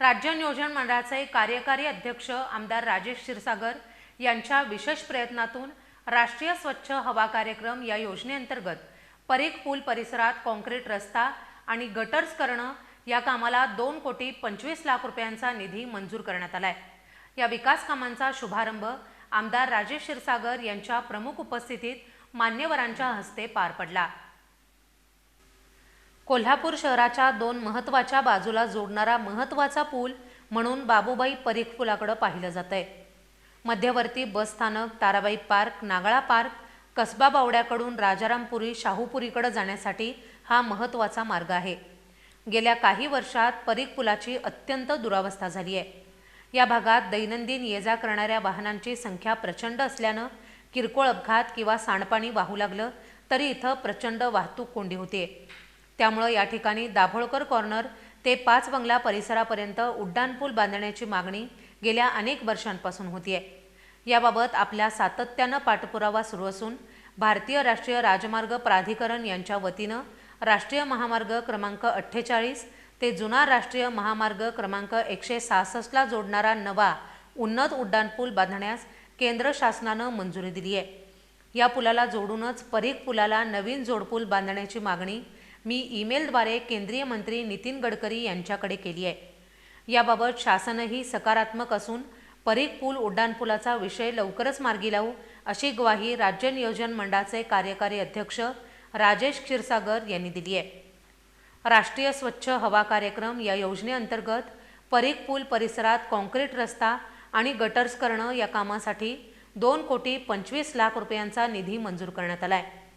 राज्य नियोजन मंडळाचे कार्यकारी अध्यक्ष आमदार राजेश क्षीरसागर यांच्या विशेष प्रयत्नातून राष्ट्रीय स्वच्छ हवा कार्यक्रम या योजनेअंतर्गत परीख पूल परिसरात कॉन्क्रीट रस्ता आणि गटर्स करणं या कामाला दोन कोटी पंचवीस लाख रुपयांचा निधी मंजूर करण्यात आलाय. या विकास कामांचा शुभारंभ आमदार राजेश क्षीरसागर यांच्या प्रमुख उपस्थितीत मान्यवरांच्या हस्ते पार पडला. कोल्हापूर शहराच्या दोन महत्त्वाच्या बाजूला जोडणारा महत्त्वाचा पूल म्हणून बाबूबाई परीख पुलाकडं पाहिलं जात आहे मध्यवर्ती बस स्थानक ताराबाई पार्क नागळा पार्क कसबा बावड्याकडून राजारामपुरी शाहूपुरीकडे जाण्यासाठी हा महत्त्वाचा मार्ग आहे. गेल्या काही वर्षात परीख पुलाची अत्यंत दुरावस्था झाली आहे. या भागात दैनंदिन ये जा करणाऱ्या वाहनांची संख्या प्रचंड असल्यानं किरकोळ अपघात किंवा सांडपाणी वाहू लागलं तरी इथं प्रचंड वाहतूक कोंडी होते त्यामुळं या ठिकाणी दाभोळकर कॉर्नर ते पाच बंगला परिसरापर्यंत उड्डाणपूल बांधण्याची मागणी गेल्या अनेक वर्षांपासून होती आहे याबाबत आपल्या सातत्यानं पाठपुरावा सुरू असून भारतीय राष्ट्रीय राजमार्ग प्राधिकरण यांच्या वतीनं राष्ट्रीय महामार्ग क्रमांक अठ्ठेचाळीस ते जुना राष्ट्रीय महामार्ग क्रमांक एकशे सहासष्टला जोडणारा नवा उन्नत उड्डाणपूल बांधण्यास केंद्र शासनानं मंजुरी दिली आहे या पुलाला जोडूनच परीख पुलाला नवीन जोडपूल बांधण्याची मागणी मी ईमेलद्वारे केंद्रीय मंत्री नितीन गडकरी यांच्याकडे केली आहे. याबाबत शासनही सकारात्मक असून परीख पूल उड्डाणपुलाचा विषय लवकरच मार्गी लावू अशी ग्वाही राज्य नियोजन मंडळाचे कार्यकारी अध्यक्ष राजेश क्षीरसागर यांनी दिली आहे. राष्ट्रीय स्वच्छ हवा कार्यक्रम या योजनेअंतर्गत परीख पूल परिसरात कॉन्क्रीट रस्ता आणि गटर्स करणं या कामासाठी दोन कोटी पंचवीस लाख रुपयांचा निधी मंजूर करण्यात आला आहे.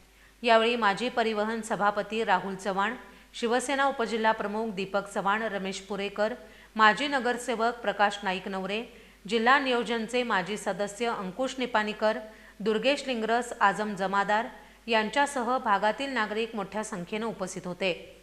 यावेळी माजी परिवहन सभापती राहुल चव्हाण शिवसेना उपजिल्हा प्रमुख दीपक चव्हाण रमेश पुरेकर माजी नगरसेवक प्रकाश नाईक नवरे जिल्हा नियोजनचे माजी सदस्य अंकुश निपाणीकर दुर्गेश लिंगरस आजम जमादार यांच्यासह भागातील नागरिक मोठ्या संख्येनं उपस्थित होते.